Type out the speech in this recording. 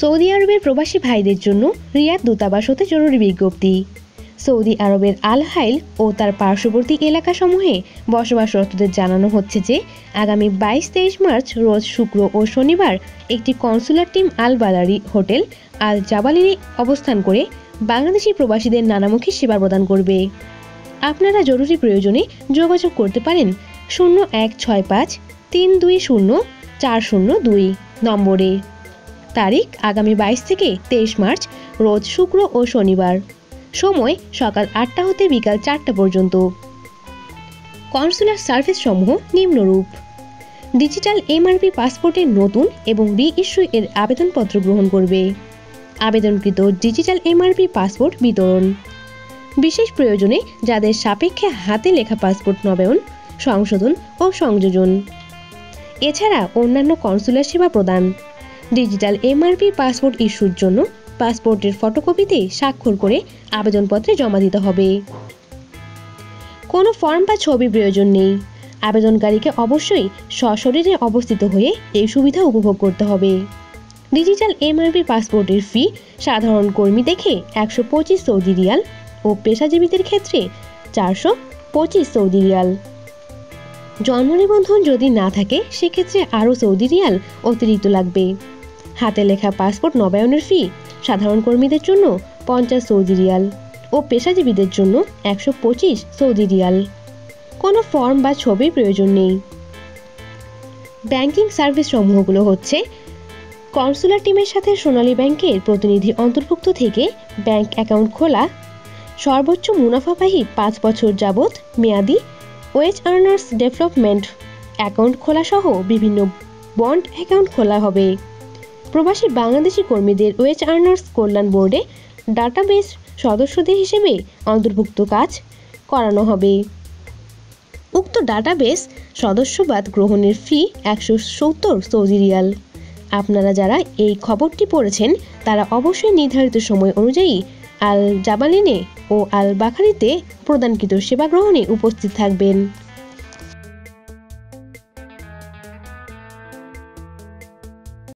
Saudi আরবের প্রবাসী ভাইদের জন্য রিয়াদ দূতাবাস হতে জরুরি বিজ্ঞপ্তি। সৌদি আরবের আল হাইল ও তার পার্শ্ববর্তী এলাকাসমূহে বসবাসরতদের জানানো হচ্ছে যে, আগামী বাইশ তেইশ মার্চ রোজ শুক্র ও শনিবার একটি consular team Al Balari hotel Al জাবালিনে অবস্থান করে বাংলাদেশি প্রবাসীদের নানামুখী সেবা প্রদান করবে। আপনারা জরুরি প্রয়োজনে যোগাযোগ করতে পারেন শূন্য এক ছয় পাঁচ তিন দুই শূন্য চার শূন্য দুই নম্বরে। তারিখ আগামী বাইশ থেকে তেইশ মার্চ, রোজ শুক্র ও শনিবার। সময় সকাল আটটা হতে বিকাল চারটা পর্যন্ত। কনসুলার সার্ভিস সমূহ নিম্নরূপ। ডিজিটাল এমআরপি পাসপোর্টের নতুন এবং রি ইস্যু এর আবেদনপত্র গ্রহণ করবে। আবেদনকৃত ডিজিটাল এমআরপি পাসপোর্ট বিতরণ। বিশেষ প্রয়োজনে যাদের সাপেক্ষে হাতে লেখা পাসপোর্ট নবায়ন, সংশোধন ও সংযোজন। এছাড়া অন্যান্য কনসুলার সেবা প্রদান। ডিজিটাল এমআরপি পাসপোর্ট ইস্যুর জন্য পাসপোর্টের ফটোকপিতে স্বাক্ষর করে আবেদনপত্রে জমা দিতে হবে। কোনো ফর্ম বা ছবি প্রয়োজন নেই। আবেদনকারীকে অবশ্যই সশরীরে অবস্থিত হয়ে এই সুবিধা উপভোগ করতে হবে। ডিজিটাল এমআরপি পাসপোর্টের ফি সাধারণ কর্মী দেখে একশো পঁচিশ সৌদি রিয়াল ও পেশাজীবীদের ক্ষেত্রে চারশো পঁচিশ সৌদি রিয়াল। জন্ম নিবন্ধন যদি না থাকে, সেক্ষেত্রে আরও সৌদি রিয়াল অতিরিক্ত লাগবে। হাতে লেখা পাসপোর্ট নবায়নের ফি সাধারণ কর্মীদের জন্য পঞ্চাশ সৌদি রিয়াল ও পেশাজীবীদের জন্য একশো পঁচিশ সৌদি রিয়াল। কোনো ফর্ম বা ছবির প্রয়োজন নেই। ব্যাংকিং সার্ভিস সমূহগুলো হচ্ছে, কনসুলার টিমের সাথে সোনালী ব্যাংকের প্রতিনিধি অন্তর্ভুক্ত থেকে ব্যাংক অ্যাকাউন্ট খোলা, সর্বোচ্চ মুনাফাবাহী পাঁচ বছর যাবৎ মেয়াদি ওয়েজ আর্নার্স ডেভেলপমেন্ট অ্যাকাউন্ট খোলা সহ বিভিন্ন বন্ড অ্যাকাউন্ট খোলা হবে। প্রবাসী বাংলাদেশি কর্মীদের ওয়েজ আর্নার্স কল্যাণ বোর্ডে ডাটাবেস সদস্যদের হিসেবে অন্তর্ভুক্ত কাজ করানো হবে। উক্ত ডাটাবেস সদস্যবাদ গ্রহণের ফি একশো সত্তর সৌদি রিয়াল। আপনারা যারা এই খবরটি পড়েছেন, তারা অবশ্যই নির্ধারিত সময় অনুযায়ী আল জাবালিনে ও আল বাখারিতে প্রদানকৃত সেবা গ্রহণে উপস্থিত থাকবেন।